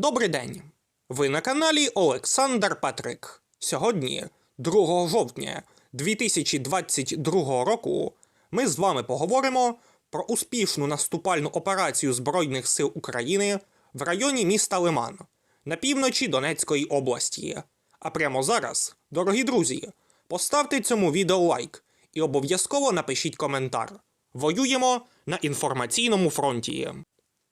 Добрий день! Ви на каналі Олександр Петрик. Сьогодні, 2 жовтня 2022 року, ми з вами поговоримо про успішну наступальну операцію Збройних сил України в районі міста Лиман на півночі Донецької області. А прямо зараз, дорогі друзі, поставте цьому відео лайк і обов'язково напишіть коментар. Воюємо на інформаційному фронті.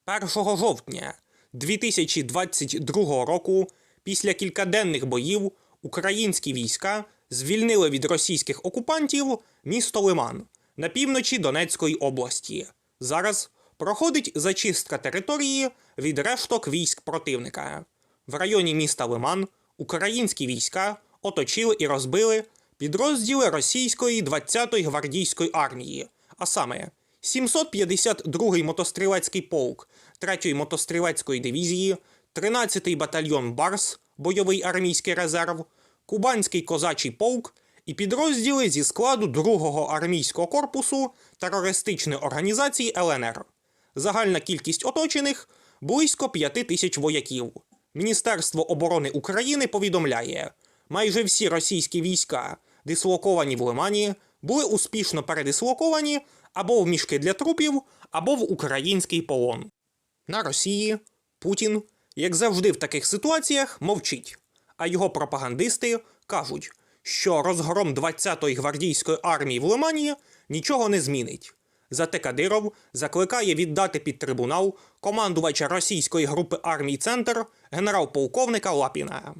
1 жовтня 2022 року, після кількаденних боїв, українські війська звільнили від російських окупантів місто Лиман на півночі Донецької області. Зараз проходить зачистка території від решток військ противника. В районі міста Лиман українські війська оточили і розбили підрозділи російської 20-ї гвардійської армії, а саме 752-й мотострілецький полк 3-ї мотострілецької дивізії, 13-й батальйон Барс, бойовий армійський резерв, Кубанський козачий полк і підрозділи зі складу 2-го армійського корпусу терористичної організації ЛНР. Загальна кількість оточених близько 5 тисяч вояків. Міністерство оборони України повідомляє, майже всі російські війська, дислоковані в Лимані, були успішно передислоковані або в мішки для трупів, або в український полон. На Росії Путін, як завжди в таких ситуаціях, мовчить, а його пропагандисти кажуть, що розгром 20-ї гвардійської армії в Лимані нічого не змінить. Зате Кадиров закликає віддати під трибунал командувача російської групи армій Центр генерал-полковника Лапіна.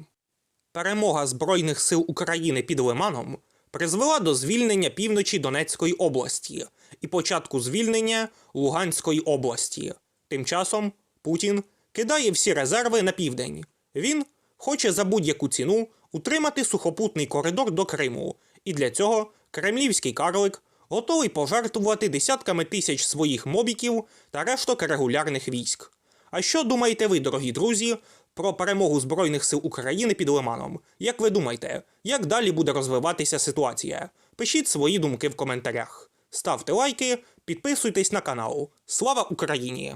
Перемога Збройних сил України під Лиманом призвела до звільнення півночі Донецької області і початку звільнення Луганської області. Тим часом Путін кидає всі резерви на південь. Він хоче за будь-яку ціну утримати сухопутний коридор до Криму, і для цього кремлівський карлик готовий пожертвувати десятками тисяч своїх мобіків та решток регулярних військ. А що думаєте ви, дорогі друзі, про перемогу Збройних сил України під Лиманом? Як ви думаєте, як далі буде розвиватися ситуація? Пишіть свої думки в коментарях. Ставте лайки, підписуйтесь на канал. Слава Україні!